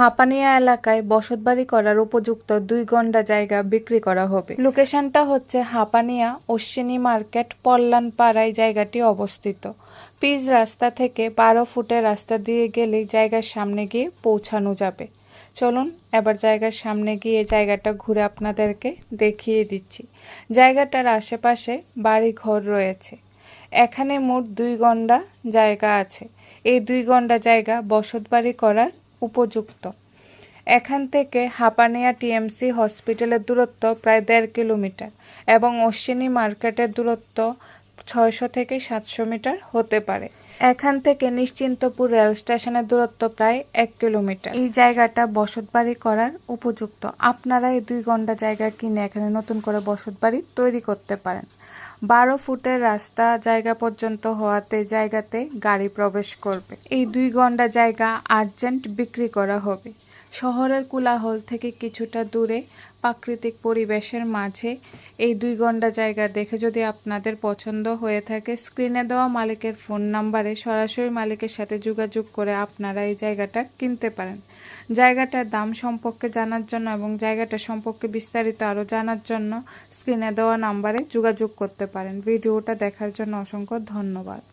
হাপানিয়া এলাকায় বসতবাড়ি করার উপযুক্ত দুই গন্ডা জায়গা বিক্রি করা হবে। লোকেশনটা হচ্ছে হাপানিয়া অশ্বিনী মার্কেট পল্লান পাড়ায় জায়গাটি অবস্থিত। পিচ রাস্তা থেকে বারো ফুটের রাস্তা দিয়ে গেলেই জায়গার সামনে গিয়ে পৌঁছানো যাবে। চলুন, এবার জায়গার সামনে গিয়ে জায়গাটা ঘুরে আপনাদেরকে দেখিয়ে দিচ্ছি। জায়গাটার আশেপাশে বাড়ি ঘর রয়েছে। এখানে মোট দুই গন্ডা জায়গা আছে। এই দুই গন্ডা জায়গা বসতবাড়ি করার উপযুক্ত। এখান থেকে হাপানিয়া টিএমসি হসপিটালের দূরত্ব প্রায় দেড় কিলোমিটার এবং অশ্বিনী মার্কেটের দূরত্ব ছয়শো থেকে সাতশো মিটার হতে পারে। এখান থেকে নিশ্চিন্তপুর রেল স্টেশনের দূরত্ব প্রায় এক কিলোমিটার। এই জায়গাটা বসত বাড়ি করার উপযুক্ত। আপনারা এই দুই ঘণ্টা জায়গা কিনে এখানে নতুন করে বসত বাড়ি তৈরি করতে পারেন। বারো ফুটের রাস্তা জায়গা পর্যন্ত হওয়াতে জায়গাতে গাড়ি প্রবেশ করবে। এই দুই ঘণ্টা জায়গা আর্জেন্ট বিক্রি করা হবে। শহরের কোলাহল থেকে কিছুটা দূরে প্রাকৃতিক পরিবেশের মাঝে এই দুই ঘণ্টা জায়গা দেখে যদি আপনাদের পছন্দ হয়ে থাকে স্ক্রিনে দেওয়া মালিকের ফোন নাম্বারে সরাসরি মালিকের সাথে যোগাযোগ করে আপনারা এই জায়গাটা কিনতে পারেন। জায়গাটার দাম সম্পর্কে জানার জন্য এবং জায়গাটা সম্পর্কে বিস্তারিত আরও জানার জন্য স্ক্রিনে দেওয়া নাম্বারে যোগাযোগ করতে পারেন। ভিডিওটা দেখার জন্য অসংখ্য ধন্যবাদ।